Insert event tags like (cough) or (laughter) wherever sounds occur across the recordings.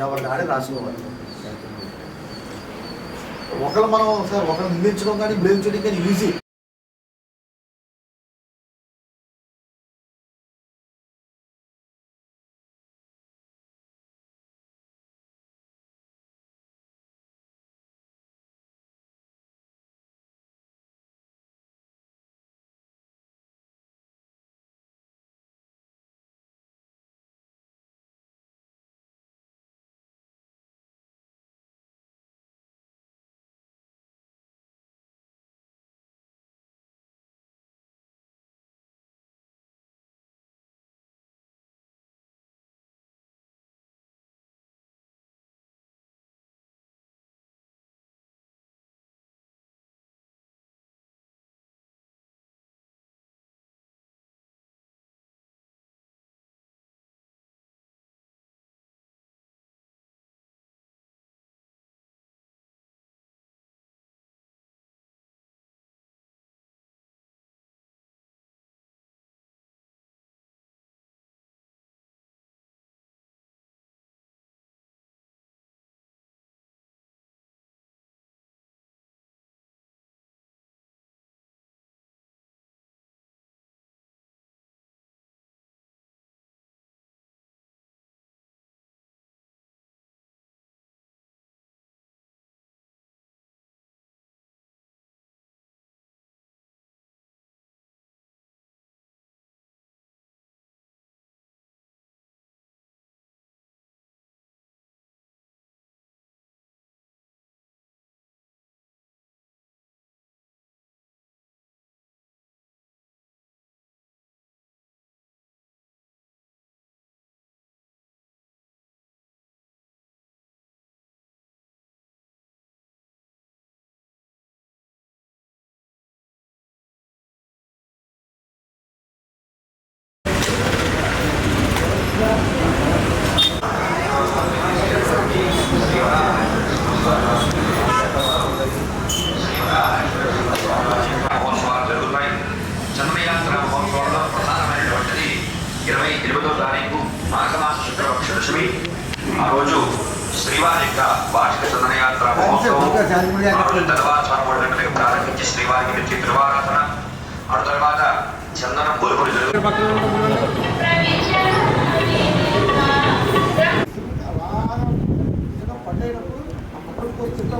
ఎవరి ఆడే రాసుకోవాలి. ఒకరు మనం సార్ ఒకరు నిందించడం కానీ బ్లేమ్ చేయడం కానీ ఈజీ ఆ రోజు శ్రీవారి యొక్క వార్షిక చందనయాత్ర మహోత్సవం ప్రారంభించి శ్రీవారికి నిత్య తిరువారాధన ఆ తర్వాత చందనం బొలుపులు జరుగుతాయి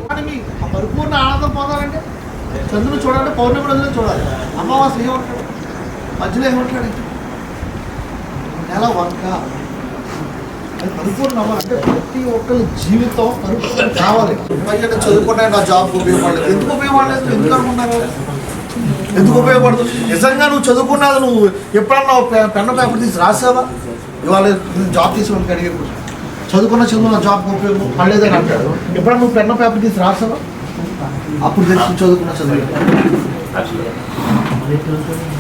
కానీ ఆ పరిపూర్ణ ఆనందం పొందాలంటే చంద్రుని చూడాలంటే పౌర్ణమి రోజున చూడాలి. అమావాస్య ఏమంటాడు మధ్యలో ఏమంటాడు నెల వంక పరిపూర్ణ అవ్వాలంటే ప్రతి ఒక్కరి జీవితం పరిపూర్ణ కావాలి. పైగా చదువుకుంటే నా జాబ్ ఉపయోగపడలేదు ఎందుకు ఉపయోగపడలేదు? ఎందుకు అనుకున్నారు ఎందుకు ఉపయోగపడుతుంది నిజంగా నువ్వు చదువుకున్నది నువ్వు ఎప్పుడన్నా పెన్న పేపర్ తీసి రాసావా? ఇవాళ జాబ్ తీసుకోవడానికి అడిగేప్పుడు చదువుకున్న చదువు నా జాబ్ ఉపయోగం పడలేదని అంటాడు. ఎప్పుడన్నా నువ్వు పెన్న పేపర్ తీసి రాసావా? అప్పుడు తెలిసి చదువుకున్న చదువు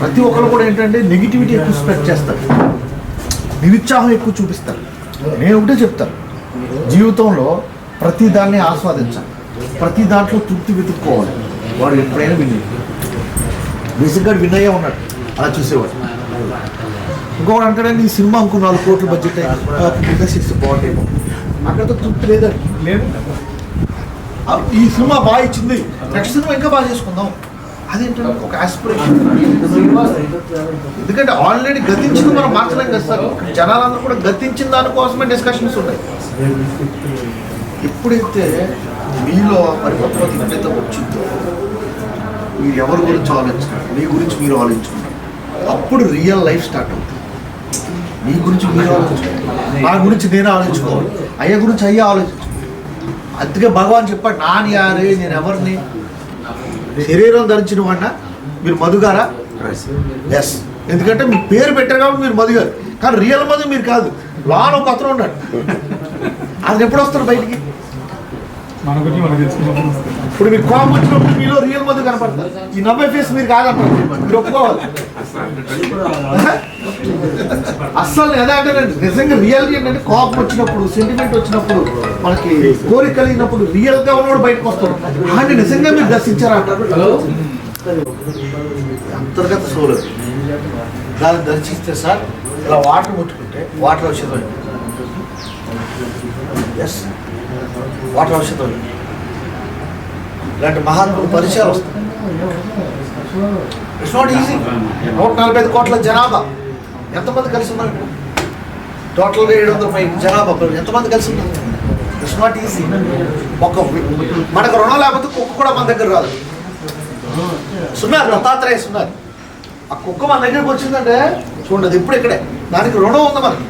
ప్రతి ఒక్కరు కూడా ఏంటంటే నెగిటివిటీ ఎక్కువ స్ప్రెడ్ చేస్తారు. నిరుత్సాహం ఎక్కువ చూపిస్తారు. నేను ఒకటే చెప్తాను. జీవితంలో ప్రతి దాన్ని ఆస్వాదించాలి. ప్రతి దాంట్లో తృప్తి వెతుక్కోవాలి. వాడు ఎప్పుడైనా విని బేసిక్గా వినయ్య ఉన్నాడు. అలా చూసేవాడు. ఇంకోటి అంటాడండి ఈ సినిమా ఇంకో నాలుగు కోట్ల బడ్జెట్ బిజినెస్ ఇస్తే బాగుంటేమో అక్కడతో తృప్తి లేదండి లేదు. ఈ సినిమా బాగా ఇచ్చింది. నెక్స్ట్ సినిమా ఇంకా బాగా చేసుకుందాం. అదేంటంటే ఒక ఆస్పిరేషన్ ఎందుకంటే ఆల్రెడీ గతించింది మనం మార్చలేం కదా సార్. జనాలందరూ కూడా గతించిన దానికోసమే డిస్కషన్స్ ఉన్నాయి. ఎప్పుడైతే మీలో పరిపక్వత ఎప్పుడైతే వచ్చిందో మీరు ఎవరి గురించి ఆలోచించారు మీ గురించి మీరు ఆలోచించుకుంటారు అప్పుడు రియల్ లైఫ్ స్టార్ట్ అవుతుంది. మీ గురించి మీరు ఆలోచించుకోవాలి నా గురించి నేను ఆలోచించుకోవాలి. అయ్య గురించి అయ్యే ఆలోచించుకోవాలి అందుకే భగవాన్ చెప్పాడు నాని యారే నేను ఎవరిని శరీరం ధరించిన వాడిన? మీరు మధుగారా? ఎస్ ఎందుకంటే మీ పేరు పెట్టారు కాబట్టి మీరు మధు గారు కానీ రియల్ మధు మీరు కాదు. లోన ఒక అతను ఉన్నాడు. (laughs) అది ఎప్పుడు వస్తారు బయటికి? మన గురించి మనకు తెలుసుకున్నప్పుడు ఇప్పుడు మీకు కోపం వచ్చినప్పుడు మీలో రియల్ మధు కనపడతారు ఈ నవ్వే ఫేస్ మీరు కాదంటారు మీరు ఒప్పుకోవాలి. అస్సలు ఎలా అంటే నిజంగా రియల్ ఏంటంటే కోపం వచ్చినప్పుడు సెంటిమెంట్ వచ్చినప్పుడు మనకి కోరిక కలిగినప్పుడు రియల్గా ఉన్నప్పుడు బయటకు వస్తాడు. అంటే నిజంగా మీరు దర్శించారా అంటారు? అంతర్గత సోలు దాన్ని దర్శిస్తే సార్ ఇలా వాటర్ ముట్టుకుంటే వాటర్ వచ్చేది ఎస్ వాటర్ ఔషధం ఇలాంటి మహాత్ముల పరిచయాలు వస్తాయి. ఇట్స్ నాట్ ఈజీ నూట నలభై ఐదు కోట్ల జనాభా. ఎంతమంది కలిసి ఉన్నారు ఇప్పుడు టోటల్గా ఏడు వందల పై జనాభా ఎంతమంది కలిసి ఉన్నారు? ఇట్స్ నాట్ ఈజీ ఒక మనకు రుణం లేకపోతే కుక్క కూడా మన దగ్గర రాదు. సున్నారు దత్తాత్రేయ సున్నారు ఆ కుక్క మన దగ్గరికి వచ్చిందంటే చూడండి అది ఇప్పుడు ఇక్కడే. దానికి రుణం ఉంది మనకి.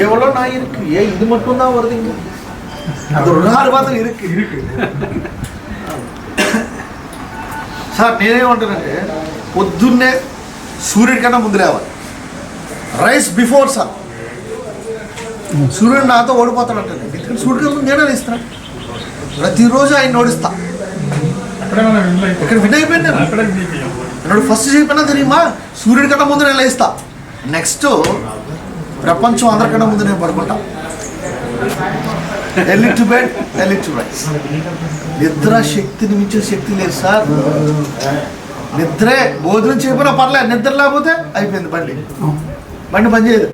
ఏవలో నా ఇరుకు? ఏ ఇది మట్టుందా వరది అది రుణానుబంధం ఇరుకు இருக்கு సార్ నేనేమంటానంటే పొద్దున్నే సూర్యుడి కన్నా ముందు లేవాలి రైస్ బిఫోర్ సార్ సూర్యుడు నాతో ఓడిపోతాడంటే ఎందుకంటే సూర్యుడి కన్నా నేనే ఇస్తాను ప్రతిరోజు ఆయన ఓడిస్తా అక్కడే మనం విన్ ఇక్కడ విన్ అయిపోయింది నేను. అక్కడే విన్ అయిపోయాం అన్నాడు ఫస్ట్ చెప్పినా తెలియమా సూర్యుడి కన్నా ముందు నేను లేస్తా నెక్స్ట్ ప్రపంచం అందరికన్నా ముందు నేను పడుకుంటా early to bed early to rise నిద్ర శక్తిని మించిన శక్తి లేదు సార్. నిద్రే భోజనం చేయకపోయినా పర్లేదు నిద్ర లేకపోతే అయిపోయింది బండి. బండి పని చేయదు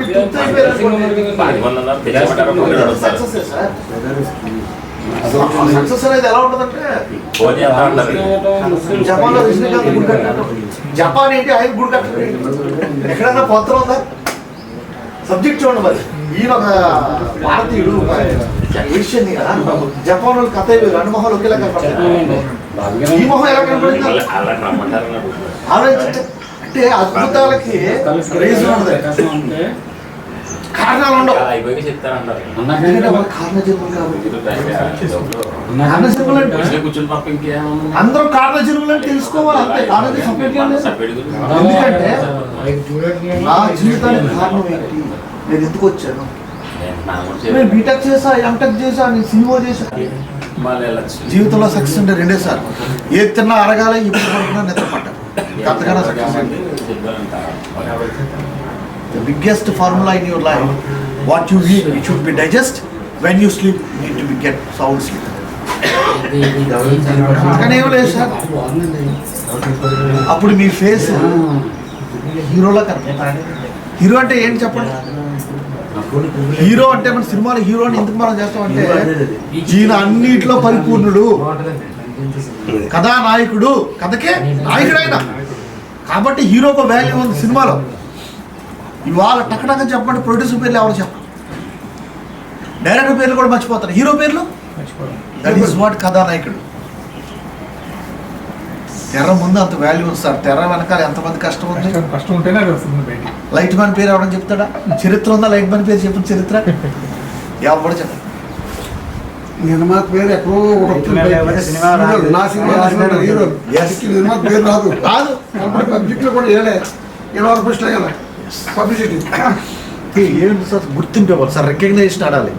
సక్సెస్ అనేది ఎలా ఉంటుందంటే జపాన్లో రజనీకాంత్ గుడి కట్టినట్టు జపాన్ ఏంటి? ఆయన గుడి కట్టండి ఎక్కడైనా పొంతరం ఉందా? సబ్జెక్ట్ చూడండి మరి. ఈయన ఒక భారతీయుడు ఏషియన్. జపాన్ వాళ్ళు కథ రెండు మొహాలు ఒకేలా కనపడతాయి. ఈ మొహం ఎలా అంటే అద్భుతాలకి రీజన్ ఉండదు కారణాలు ఉండవు. అందరూ కారణ జన్మలు అంటే తెలుసుకోవాలి అంతే. కారణ. ఎందుకంటే నా జీవితానికి కారణం ఏంటి? నేను ఎందుకు వచ్చాను? నేను బీటెక్ చేసా ఎంటెక్ చేసా నేను సినిమా చేసా? మళ్ళీ వెళ్ళచ్చు. జీవితంలో సక్సెస్ అంటే రెండే సార్ ఏ తిన్నా అరగాలి ఇప్పుడు పడుకున్నా నిద్ర పడ్డా అంతకన్నా success the biggest formula in your life what you need it should be digest when you sleep need to be get sound sleep కానీ ఏం లేదు సార్. అప్పుడు మీ ఫేస్ హీరోలా కనిపిస్తుంది. హీరో అంటే ఏంటి చెప్పండి? హీరో అంటే మన సినిమాలో హీరోని ఎందుకు మనం చేస్తామంటే ఈయన అన్నిట్లో పరిపూర్ణుడు. కథానాయకుడు. కథకే నాయకుడు ఆయన కాబట్టి హీరోకు వాల్యూ ఉంది సినిమాలో. ఇవాళ టకటక చెప్పండి ప్రొడ్యూసర్ పేర్లు ఎవరు చెప్పండి డైరెక్టర్ పేర్లు కూడా మర్చిపోతారు. హీరో పేర్లు? దట్ ఈస్ వాట్ కథానాయకుడు. తెర ముందు అంత వాల్యూ ఉంది సార్. తెర వెనకాల ఎంతమంది కష్టం ఉంది? కష్టం ఉంటేనే వస్తుంది లైట్ మ్యాన్ పేరు ఎవడని చెప్తాడా? చరిత్ర ఉందా? లైట్ మ్యాన్ పేరు చెప్పిన చరిత్ర? ఎవడు చెప్ప నిర్మాత పేరు ఎక్కడో రాదు. నా సినిమా హీరో. నిర్మాత పేరు రాదు. కాదు అప్పుడు పబ్లిక్లో కూడా వేయలే ఇరవై రూపాయలు వేయాలి పబ్లిసిటీ. ఏంటి సార్? గుర్తింపు సార్ రికగ్నైజేషన్ ఆడాలి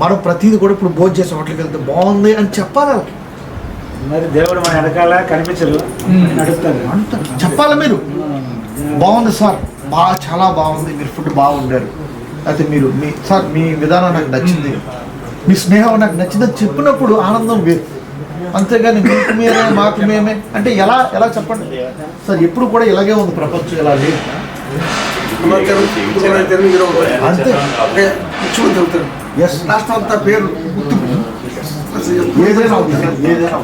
మనం ప్రతిదీ కూడా ఇప్పుడు భోజనం చేసే హోటల్కి వెళ్తే బాగుంది అని చెప్పాలి వాళ్ళకి. మరి దేవుడు మన వెనకాల కనిపించరు. మ్మ్. నడుపుతాడు అంటారు. చెప్పాలి మీరు? బాగుంది సార్. బాగా చాలా బాగుంది. మీరు ఫుడ్ బాగుండారు. అయితే మీరు మీ సార్ మీ విధానం నాకు నచ్చింది. మీ స్నేహం నాకు నచ్చిందని చెప్పినప్పుడు ఆనందం వేరు. అంతేగాని మీకు మీరే మాకు మేమే. అంటే ఎలా ఎలా చెప్పండి? సార్ ఎప్పుడు కూడా ఇలాగే ఉంది ప్రపంచం ఇలా లేదు. అంతే. ఎస్. రాష్ట్రం అంతా పేరు గుర్తింపు ఏదైనా ఏదైనా.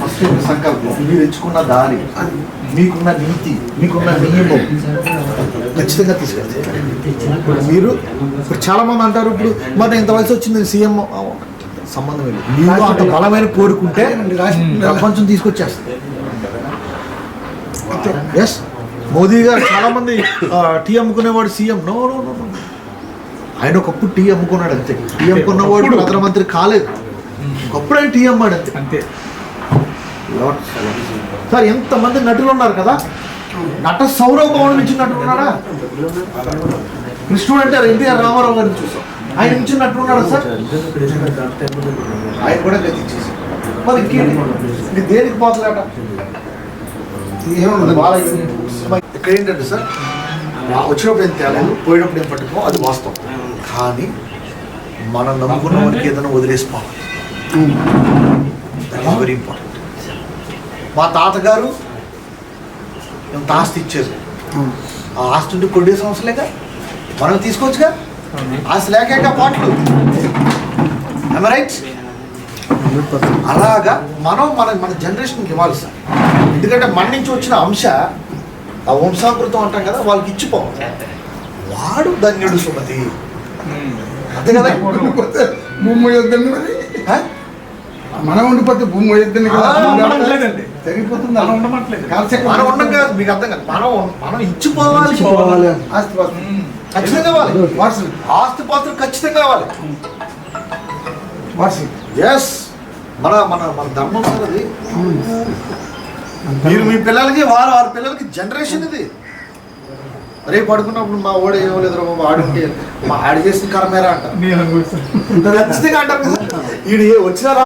ఫస్ట్ మీ సంకల్పం మీరు ఎంచుకున్న దారి మీకున్న నీతి మీకున్న నియమం ఖచ్చితంగా తీసుకెళ్తారు మీరు ఇప్పుడు చాలా మంది అంటారు ఇప్పుడు మరి ఇంత వయసు వచ్చింది సీఎం సంబంధం లేదు. మీరు అంత బలమైన కోరుకుంటే ప్రపంచం తీసుకొచ్చేస్తుంది. ఎస్ మోదీ గారు చాలా మంది tea అమ్ముకునేవాడు CM. No no no no ఆయన ఒకప్పుడు టీ అమ్ముకున్నాడు అంతే. టీ అమ్ముకున్నవాడు ప్రధానమంత్రి కాలేదు. ఒకప్పుడు ఆయన టీ అమ్మాడు. అంతే. అంతే సార్ ఎంతమంది నటులు ఉన్నారు కదా? నట సౌరభం నుంచి నటుడు ఉన్నాడా? కృష్ణుడు అంటారు ఎన్టీఆర్ రామారావు గారిని చూసాం. ఆయన నుంచి నటుడు ఉన్నాడా సార్? ఆయన కూడా గతించేసి మరి ఇంకేంటి దేనికి పోతలేట? ఏముంది? ఇక్కడ ఏంటంటే సార్ వచ్చినప్పుడు ఏం తేలేదు పోయినప్పుడు ఏం పట్టుకో అది వాస్తవం. కానీ మనం నమ్ముకున్న వారికి ఏదైనా ఈస్ వెరీ ఇంపార్టెంట్ మా తాతగారు ఎంత ఆస్తి ఇచ్చారు. ఆ ఆస్తి ఉంటే కొద్ది సంవత్సరాలేగా? మనం తీసుకోవచ్చుగా? ఆస్తి లేక పాటలు? రైట్ అలాగా మనం మన మన జనరేషన్కి ఇవ్వాలి సార్. ఎందుకంటే మన నుంచి వచ్చిన అంశ ఆ వంశాకృతం అంటాం కదా వాళ్ళకి ఇచ్చిపోవాలి. వాడు ధన్యుడు సుమతి. అంతే కదా? మనం ఉండిపోతే భూమి మనం ఉండమట్లేదు. మనం కాదు మీకు అర్థం కాదు. మనం మనం ఇచ్చిపోవాలి ఇచ్చిపోవాలి. ఆస్తి పాస్తి. ఖచ్చితంగా కావాలి. వారసులు ఆస్తి పాత్రలు ఖచ్చితంగా కావాలి. వారసులు ఎస్ మన మన మన ధర్మం సార్ అది. మీరు మీ పిల్లలకి వారు వారి పిల్లలకి జనరేషన్ ఇది. రేపు పడుకున్నప్పుడు మా ఓడ ఏమలేదు బాబు ఆడుంటే మా ఆడు చేసిన కర్మేరా అంటారు. అనుభవిస్తాను ఖచ్చితంగా అంటారు కదా. ఈడు ఏ వచ్చినా రా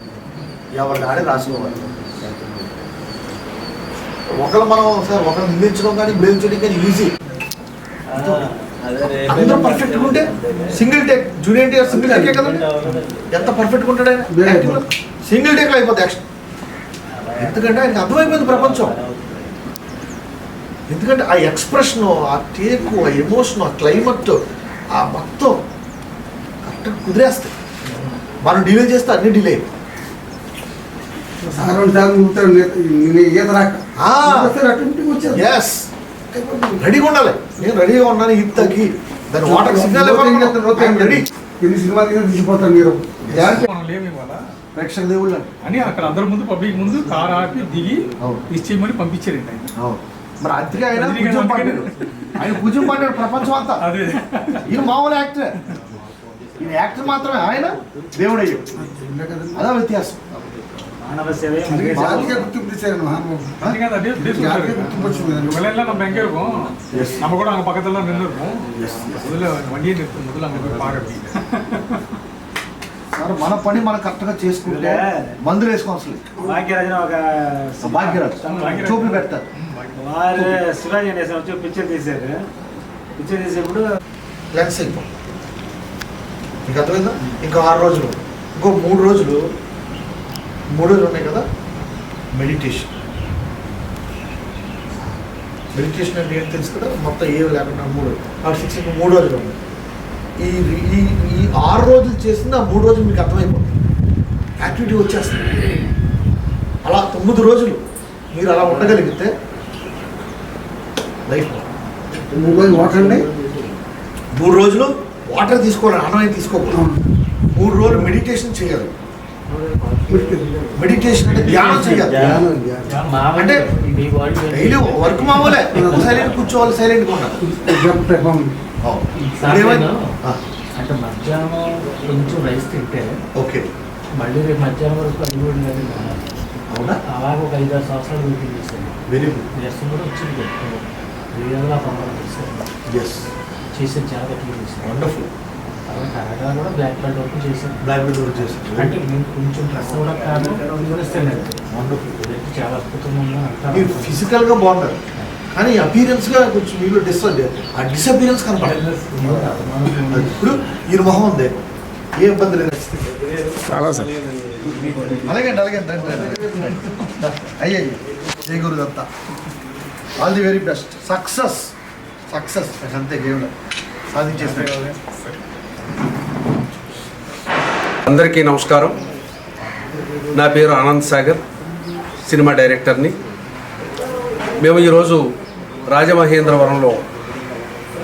ఎవరి ఆడే రాసుకోవాలి. ఒకళ్ళు మనం సార్ ఒకళ్ళు నిందించడం కానీ బ్లేమ్ చేయడం కానీ ఈజీ అందరూ పర్ఫెక్ట్ ఉంటే single take junior TR single టేకే కదండి ఎంత పర్ఫెక్ట్ ఉంటాడు ఆయన? సింగిల్ టేక్ అయిపోతుంది యాక్షన్ ఎందుకంటే ఆయనకి అర్థమైపోయింది ప్రపంచం. ఎందుకంటే ఆ ఎక్స్ప్రెషన్ ఆ టేక్ ఆ ఎమోషన్ ఆ క్లైమేట్ ఆ మొత్తం కరెక్ట్గా కుదిరేస్తాయి. మనం డిలే చేస్తే అన్ని డిలే సార్ సార్లు ఈత రాక. ఎస్ రెడీగా ఉండాలి. నేను రెడీగా ఉన్నాను ఈతకి దాని వాటర్ సిగ్నల్ రెడీ? ఎన్ని సినిమాలు తీసినా తీసిపోతారు మీరు ప్రేక్షక దేవుళ్ళు. అని అక్కడ అందరి ముందు పబ్లిక్ ముందు కార్ ఆపి దిగి. ఇచ్చేయమని పంపించారండి ఆయన. అవును. మరి ఆయన ఆయన భుజం పడ్డాడు ప్రపంచం అంతా అదే. ఈయన మామూలు యాక్టర్. ఈయన యాక్టర్ మాత్రమే ఆయన దేవుడు అయ్యాడు ఉండే కదండి. అదే వ్యత్యాసం. మానవ సేవే అందుకే మనిషి జాతికే గుర్తింపు ఇచ్చారు మహానుభావుడు. அதுக்கு அது அப்படியே அப்படியே யாருக்கே சொல்றாரு. குத்து போச்சு வேணும். இவங்களெல்லாம் நம்ம எங்க இருக்கோம் நம்ம கூட அங்க பக்கத்துல நின்று இருக்கோம் முதல்ல வண்டியை நிறுத்தும் முதல்ல அங்க போய் பாரு அப்படின்னு సార్ మన పని మనం కరెక్ట్గా చేసుకుంటే మందులు వేసుకోవాల్సి లేదు. భాగ్యరాజన ఒక భాగ్యరాజు భాగ్యరాజు. చూపులు పెడతారు వారు శివాజీ గణేశన్ వచ్చి పిక్చర్ తీశారు పిక్చర్ తీసేప్పుడు లెన్స్ అయిపోయి మీకు అర్థమైందా ఇంకా ఆరు రోజులు ఇంకో మూడు రోజులు మూడు రోజులు ఉన్నాయి కదా? మెడిటేషన్ మెడిటేషన్ అంటే ఏంటి తెలుసు కదా? మొత్తం ఏమి లేకుండా మూడు ఆ సిక్స్ మూడు రోజులు ఉన్నాయి. ఈ ఈ ఈ ఆరు రోజులు చేసింది ఆ మూడు రోజులు మీకు అర్థమైపోతుంది. యాక్టివిటీ వచ్చేస్తుంది. అలా తొమ్మిది రోజులు మీరు అలా ఉండగలిగితే లైఫ్ మూడు రోజులు వాటర్ అండి? మూడు రోజులు వాటర్ తీసుకోవాలి అన్నం తీసుకోకూడదు. మూడు రోజులు మెడిటేషన్ చేయాలి. మెడిటేషన్ అంటే ధ్యానం చేయాలి. అంటే డైలీ వర్క్ మామూలే. సైలెంట్ కూర్చోవాలి సైలెంట్ ఉండాలి. అంటే మధ్యాహ్నం కొంచెం రైస్ తింటే ఓకే. మళ్ళీ రేపు మధ్యాహ్నం వరకు అది కూడా లేదు అవునా? అలాగే ఒక ఐదారు సంవత్సరాలు చేశాను. వెరీ గుడ్ కూడా వచ్చింది. రియల్గా ప్రమాణం చేశాను ఎస్ చేసేది చాలా వండర్ఫుల్ కరాగా కూడా బ్లాక్ బెల్ట్ వరకు చేశాను బ్లాక్ బెల్ట్ వర్క్ చేసి అంటే నేను కొంచెం డ్రెస్ కూడా కాదు వివరిస్తాను వండర్ఫుల్ ఇదంటే చాలా అద్భుతంగా ఉందని అంటారు. మీరు ఫిజికల్గా బాగున్నారు. కానీ అపీరెన్స్గా కొంచెం మీలో డిస్ ఆ డిసపీరెన్స్ కనపడదు. ఇప్పుడు ఈయన మొహం ఉంది. ఏ ఇబ్బంది లేదు. అలాగే అలాగే అయ్యే జై Gurudatta all the very best success success అంతే దేవుడు సాధించేస్తాడు అందరికీ నమస్కారం. నా పేరు ఆనంద్ సాగర్ సినిమా డైరెక్టర్ని. మేము ఈరోజు రాజమహేంద్రవరంలో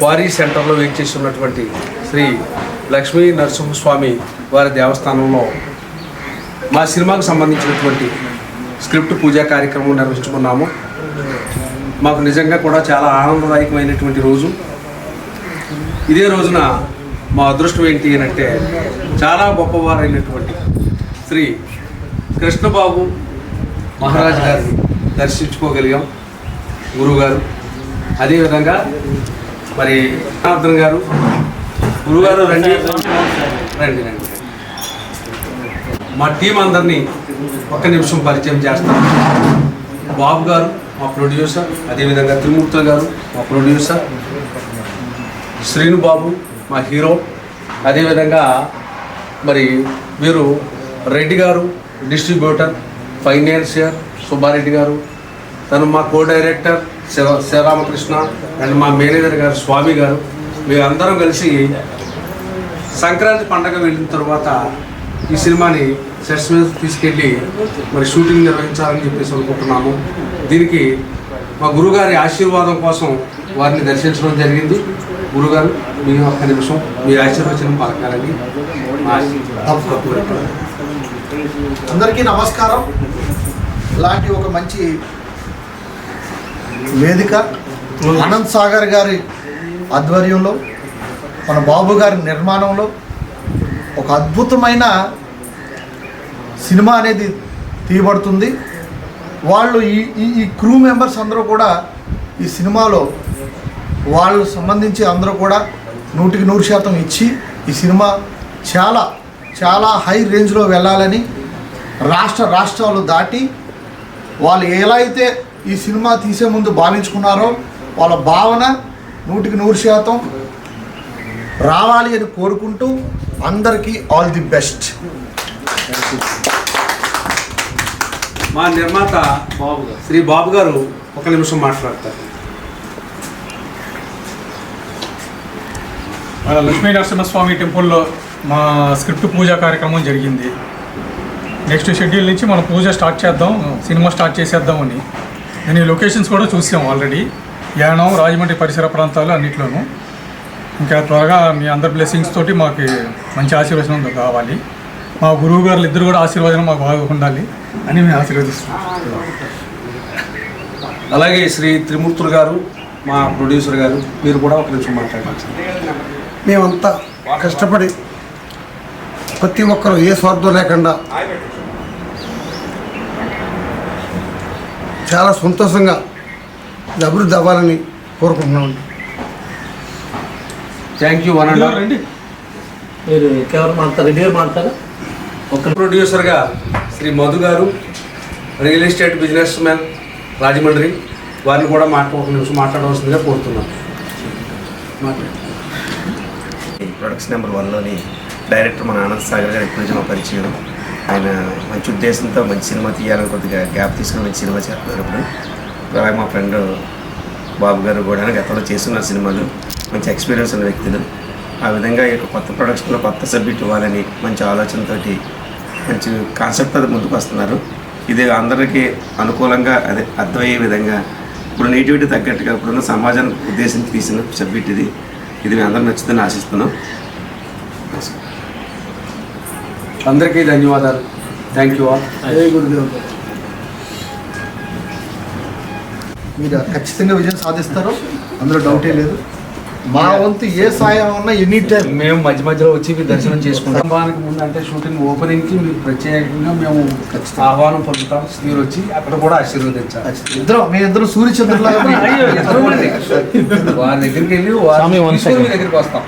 క్వారీ సెంటర్లో వేయించేసి ఉన్నటువంటి శ్రీ లక్ష్మీ నరసింహస్వామి వారి దేవస్థానంలో మా సినిమాకు సంబంధించినటువంటి స్క్రిప్ట్ పూజా కార్యక్రమం నిర్వహించుకున్నాము. మాకు నిజంగా కూడా చాలా ఆనందదాయకమైనటువంటి రోజు. ఇదే రోజున మా అదృష్టం ఏంటి అని అంటే చాలా గొప్పవారైనటువంటి శ్రీ కృష్ణబాబు మహారాజ్ గారిని దర్శించుకోగలిగాం గురువుగారు అదేవిధంగా మరి జనార్దన్ గారు. గురుగారు రండి. రండి రండి. మా టీం అందరినీ ఒక్క నిమిషం పరిచయం చేస్తాం. బాబు గారు మా ప్రొడ్యూసర్ అదేవిధంగా త్రిమూర్తులు గారు మా ప్రొడ్యూసర్ శ్రీను బాబు మా హీరో అదేవిధంగా మరి వీరు రెడ్డి గారు డిస్ట్రిబ్యూటర్ ఫైనాన్షియర్ సుబ్బారెడ్డి గారు తను మా co director Shiva Sriramakrishna and మా మేనేజర్ గారు స్వామి గారు మీరందరం కలిసి సంక్రాంతి పండగ వెళ్ళిన తర్వాత ఈ సినిమాని సెట్స్ మీద తీసుకెళ్ళి మరి షూటింగ్ నిర్వహించాలని చెప్పేసి అనుకుంటున్నాము. దీనికి మా గురుగారి ఆశీర్వాదం కోసం వారిని దర్శించడం జరిగింది. గురుగారు మీ ఒక్క నిమిషం మీ ఆశీర్వచనం పలకాలని అందరికీ నమస్కారం. ఇలాంటి ఒక మంచి వేదిక ఆనంద్ సాగర్ గారి ఆధ్వర్యంలో మన బాబు గారి నిర్మాణంలో ఒక అద్భుతమైన సినిమా అనేది తీయబడుతుంది. వాళ్ళు ఈ ఈ క్రూ మెంబర్స్ అందరూ కూడా ఈ సినిమాలో వాళ్ళు సంబంధించి అందరూ కూడా నూటికి నూరు శాతం ఇచ్చి ఈ సినిమా చాలా చాలా హై రేంజ్లో వెళ్ళాలని రాష్ట్ర రాష్ట్రాలు దాటి వాళ్ళు ఎలా అయితే ఈ సినిమా తీసే ముందు భావించుకున్నారో వాళ్ళ భావన నూటికి నూరు శాతం రావాలి అని కోరుకుంటూ అందరికీ ఆల్ ది బెస్ట్. మా నిర్మాత బాబు శ్రీ బాబు గారు ఒక నిమిషం మాట్లాడతారు. మన లక్ష్మీ నరసింహస్వామి టెంపుల్లో మా స్క్రిప్ట్ పూజ కార్యక్రమం జరిగింది. నెక్స్ట్ షెడ్యూల్ నుంచి మనం పూజ స్టార్ట్ చేద్దాం సినిమా స్టార్ట్ చేసేద్దామని నేను ఈ లొకేషన్స్ కూడా చూసాం ఆల్రెడీ. యానం రాజమండ్రి పరిసర ప్రాంతాలు అన్నిట్లోనూ. ఇంకా త్వరగా మీ అందరి బ్లెస్సింగ్స్ తోటి మాకు మంచి ఆశీర్వచనం కావాలి. మా గురువు గారు ఇద్దరు కూడా ఆశీర్వచనం మాకు బాగా ఉండాలి అని మేము ఆశీర్వదిస్తున్నాం. అలాగే శ్రీ త్రిమూర్తులు గారు మా ప్రొడ్యూసర్ గారు మీరు కూడా ఒక నిమిషం మాట్లాడాలి మేమంతా కష్టపడి ప్రతి ఒక్కరు ఏ స్వార్థం లేకుండా చాలా సంతోషంగా ఇది అభివృద్ధి అవ్వాలని కోరుకుంటున్నామండి థ్యాంక్ యూ వన్ అండ్ రండి. మీరు ఇంకెవరు మాట్లాడతారు రెడ్డి గారు మాట్లాడతారా ఒక ప్రొడ్యూసర్గా శ్రీ మధు గారు real estate businessman Rajahmundry వారిని కూడా మాట్లా ఒక నిమిషం మాట్లాడవలసిందిగా కోరుతున్నాను మాట్లాడండి ప్రొడక్ట్స్ నెంబర్ వన్లోని డైరెక్టర్ మన ఆనంద్ సాగర్ గారు ఎప్పటి నుంచి మా పరిచయం. ఆయన మంచి ఉద్దేశంతో మంచి సినిమా తీయాలని కొద్దిగా గ్యాప్ తీసుకుని మంచి సినిమా చేస్తున్నారు ఇప్పుడు. అలాగే మా ఫ్రెండ్ బాబు గారు కూడా గతంలో చేస్తున్న సినిమాలు. మంచి ఎక్స్పీరియన్స్ ఉన్న వ్యక్తులు. ఆ విధంగా ఈ కొత్త ప్రొడక్షన్లో కొత్త సబ్జెక్ట్ ఇవ్వాలని మంచి ఆలోచనతో మంచి కాన్సెప్ట్ అది ముందుకు వస్తున్నారు. ఇది అందరికీ అనుకూలంగా అదే అర్థమయ్యే విధంగా ఇప్పుడు నేటివిటీ తగ్గట్టుగా ఇప్పుడున్న సమాజానికి ఉద్దేశించి తీసిన సబ్జెక్ట్ ఇది. ఇది మీ అందరూ నచ్చుతుందని ఆశిస్తున్నాం. అందరికీ ధన్యవాదాలు. థ్యాంక్ యూ ఆల్ మీరు ఖచ్చితంగా విజయం సాధిస్తారు అందులో డౌటే లేదు. మా వంతు ఏ సాయం ఉన్నా ఎనీ టైం. మేము మధ్య మధ్యలో వచ్చి మీ దర్శనం చేసుకుంటాం. కుటుంబానికి ముందు అంటే షూటింగ్ ఓపెనింగ్కి మీకు ప్రత్యేకంగా మేము ఆహ్వానం పొందుతాం. మీరు వచ్చి అక్కడ కూడా ఆశీర్వదించాలి. ఇద్దరం మీ ఇద్దరు అండి. (laughs) వారి దగ్గరికి వెళ్ళి మీ దగ్గరికి వస్తాం.